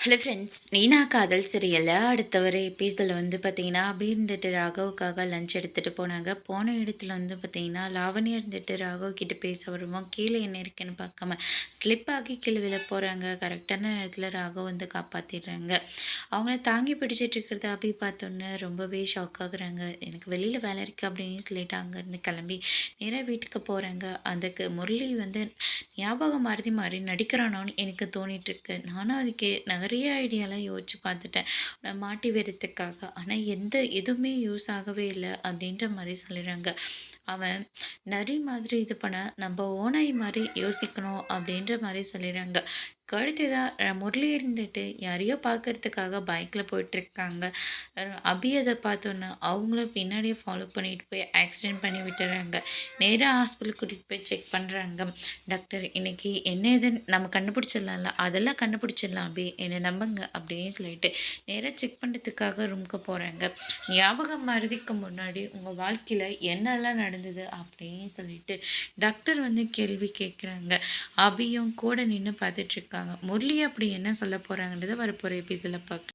Hello friends நீனா காதல் சீரியலில் அடுத்த ஒரு எபிசோடில் வந்து பார்த்தீங்கன்னா அபி இருந்துட்டு ராகவுக்காக லஞ்ச் எடுத்துகிட்டு போனாங்க. போன இடத்துல வந்து பார்த்தீங்கன்னா லாவணி இருந்துட்டு ராகவ் கிட்ட பேச வருவோம். கீழே என்ன இருக்குன்னு பார்க்காம ஸ்லிப் ஆகி கீழே விழ போகிறாங்க கரெக்டான நேரத்தில் ராகவ் வந்து காப்பாற்றிடுறாங்க அவங்கள தாங்கி பிடிச்சிட்டு இருக்கிறத அபி பார்த்தோன்னே ரொம்பவே ஷாக் ஆகுறாங்க. எனக்கு வெளியில் வேலை இருக்குது அப்படின்னு சொல்லிட்டு அங்கேருந்து கிளம்பி நேராக வீட்டுக்கு போகிறாங்க அதுக்கு முரளி வந்து ஞாபகம் மாறி மாறி நடிக்கிறானோன்னு எனக்கு தோணிட்டுருக்கு நானும் அதுக்கு நகர் நிறைய ஐடியாலாம் யோசிச்சு பார்த்துட்டேன். நான் மாட்டி வெறத்துக்காக. ஆனால் எந்த எதுவுமே யூஸ் ஆகவே இல்லை அப்படின்ற மாதிரி சொல்லிடுறாங்க. அவன் நரி மாதிரி இது பண்ண நம்ம ஓனாய் மாதிரி யோசிக்கணும் அப்படின்ற மாதிரி சொல்லிடுறாங்க. அடுத்ததாக முரளி இருந்துட்டு யாரையோ பார்க்கறதுக்காக பைக்கில் போயிட்டுருக்காங்க. அபி அதை பார்த்தோன்னே அவங்களும் பின்னாடியே ஃபாலோ பண்ணிட்டு போய் ஆக்சிடென்ட் பண்ணி விட்டுறாங்க. நேராக ஹாஸ்பிட்டல் கூட்டிகிட்டு போய் செக் பண்ணுறாங்க டாக்டர் இன்றைக்கி என்ன இதுன்னு நம்ம கண்டுபிடிச்சிடலாம்ல. அதெல்லாம் கண்டுபிடிச்சிடலாம் அபி. என்னை நம்புங்க அப்படின்னு சொல்லிட்டு நேராக செக் பண்ணுறதுக்காக ரூமுக்கு போகிறாங்க ஞாபகம் மருதிக்கு முன்னாடி உங்கள் வாழ்க்கையில் என்னெல்லாம் நடந்தது அப்படின்னு சொல்லிட்டு டாக்டர் வந்து கேள்வி கேட்குறாங்க அபியும் கூட நின்று பார்த்துட்ருக்காங்க முரளி அப்படி என்ன சொல்ல போகிறாங்கன்றதை வரப்போகிற எபிசோடில் பார்க்கலாம்